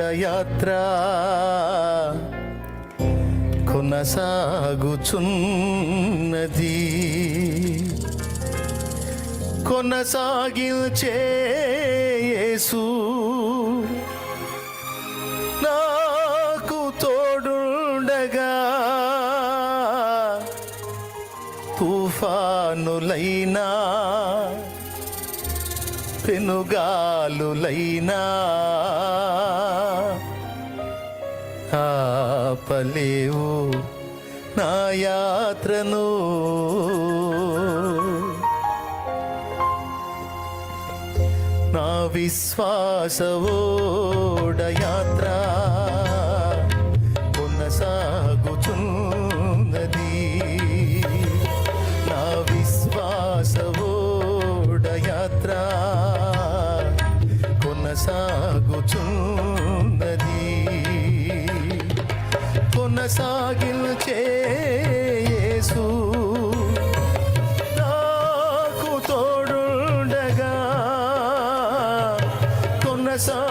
యాత్ర కొనసాగుచున్నది. కొనసాగించే యేసు నాకు తోడుండగా. తుఫానులైనా పెనుగాలులైనా ఆపలేవు నా యాత్రను. నా విశ్వాసవోడ యాత్ర కొనసాగుచున్నది కొనసాగిల్చే యేసు నాకు తోడుండగా కొనసాగించే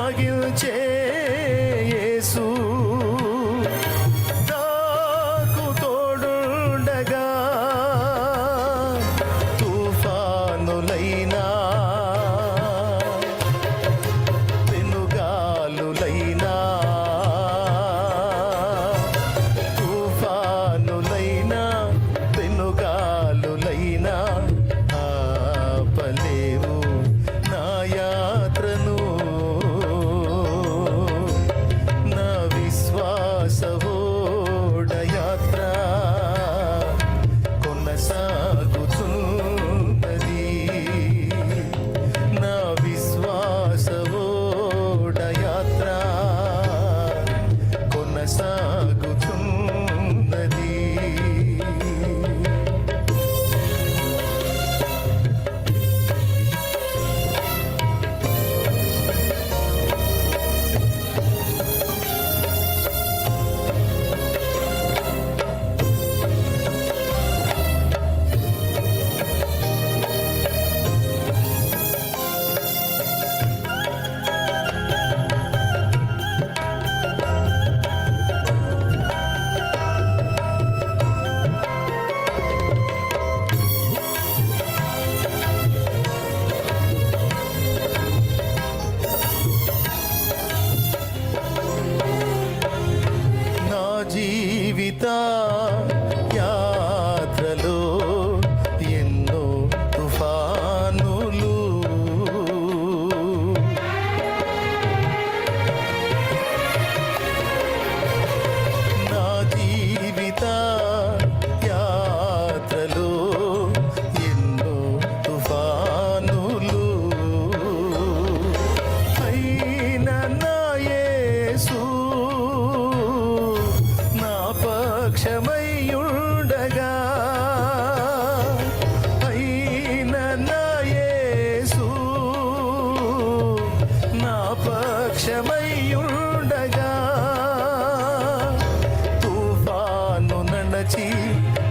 పక్షమయ్యుండగా తుఫాను నడచి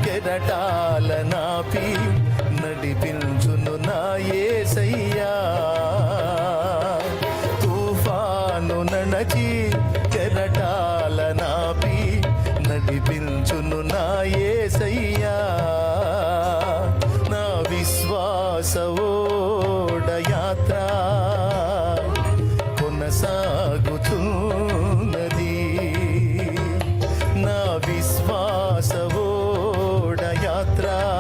కెరటాల నాపి నడిపించును నా యేసయ్యా తుఫాను నడచి కెరటాల నాపి నడిపించును నా యేసయ్యా విశ్వాసవోడ